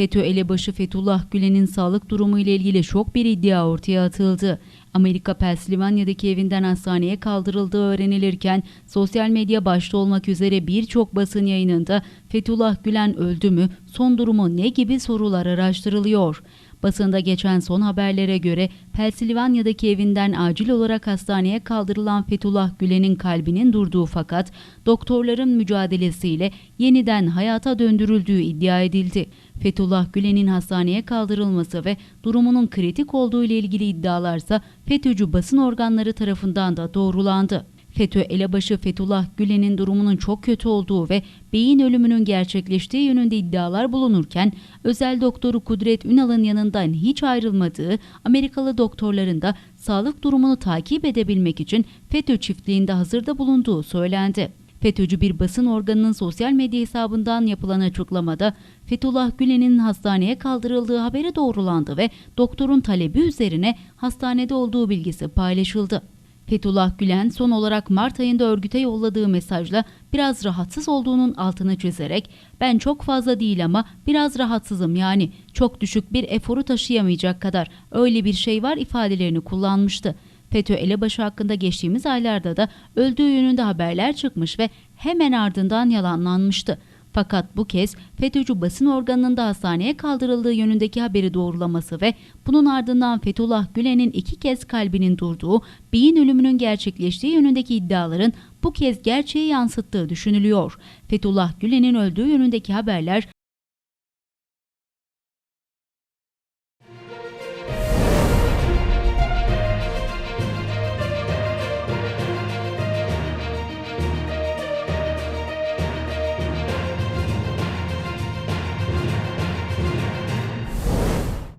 FETÖ elebaşı Fethullah Gülen'in sağlık durumu ile ilgili şok bir iddia ortaya atıldı. Amerika Pensilvanya'daki evinden hastaneye kaldırıldığı öğrenilirken sosyal medya başta olmak üzere birçok basın yayınında Fethullah Gülen öldü mü, son durumu ne gibi sorular araştırılıyor. Basında geçen son haberlere göre Pensilvanya'daki evinden acil olarak hastaneye kaldırılan Fethullah Gülen'in kalbinin durduğu fakat doktorların mücadelesiyle yeniden hayata döndürüldüğü iddia edildi. Fethullah Gülen'in hastaneye kaldırılması ve durumunun kritik olduğu ile ilgili iddialarsa FETÖ'cü basın organları tarafından da doğrulandı. FETÖ elebaşı Fethullah Gülen'in durumunun çok kötü olduğu ve beyin ölümünün gerçekleştiği yönünde iddialar bulunurken özel doktoru Kudret Ünal'ın yanından hiç ayrılmadığı Amerikalı doktorların da sağlık durumunu takip edebilmek için FETÖ çiftliğinde hazırda bulunduğu söylendi. FETÖ'cü bir basın organının sosyal medya hesabından yapılan açıklamada Fethullah Gülen'in hastaneye kaldırıldığı haberi doğrulandı ve doktorun talebi üzerine hastanede olduğu bilgisi paylaşıldı. Fethullah Gülen son olarak Mart ayında örgüte yolladığı mesajla biraz rahatsız olduğunun altını çizerek ben çok fazla değil ama biraz rahatsızım yani çok düşük bir eforu taşıyamayacak kadar öyle bir şey var ifadelerini kullanmıştı. FETÖ elebaşı hakkında geçtiğimiz aylarda da öldüğü yönünde haberler çıkmış ve hemen ardından yalanlanmıştı. Fakat bu kez FETÖ'cü basın organının da hastaneye kaldırıldığı yönündeki haberi doğrulaması ve bunun ardından Fethullah Gülen'in iki kez kalbinin durduğu, beyin ölümünün gerçekleştiği yönündeki iddiaların bu kez gerçeği yansıttığı düşünülüyor. Fethullah Gülen'in öldüğü yönündeki haberler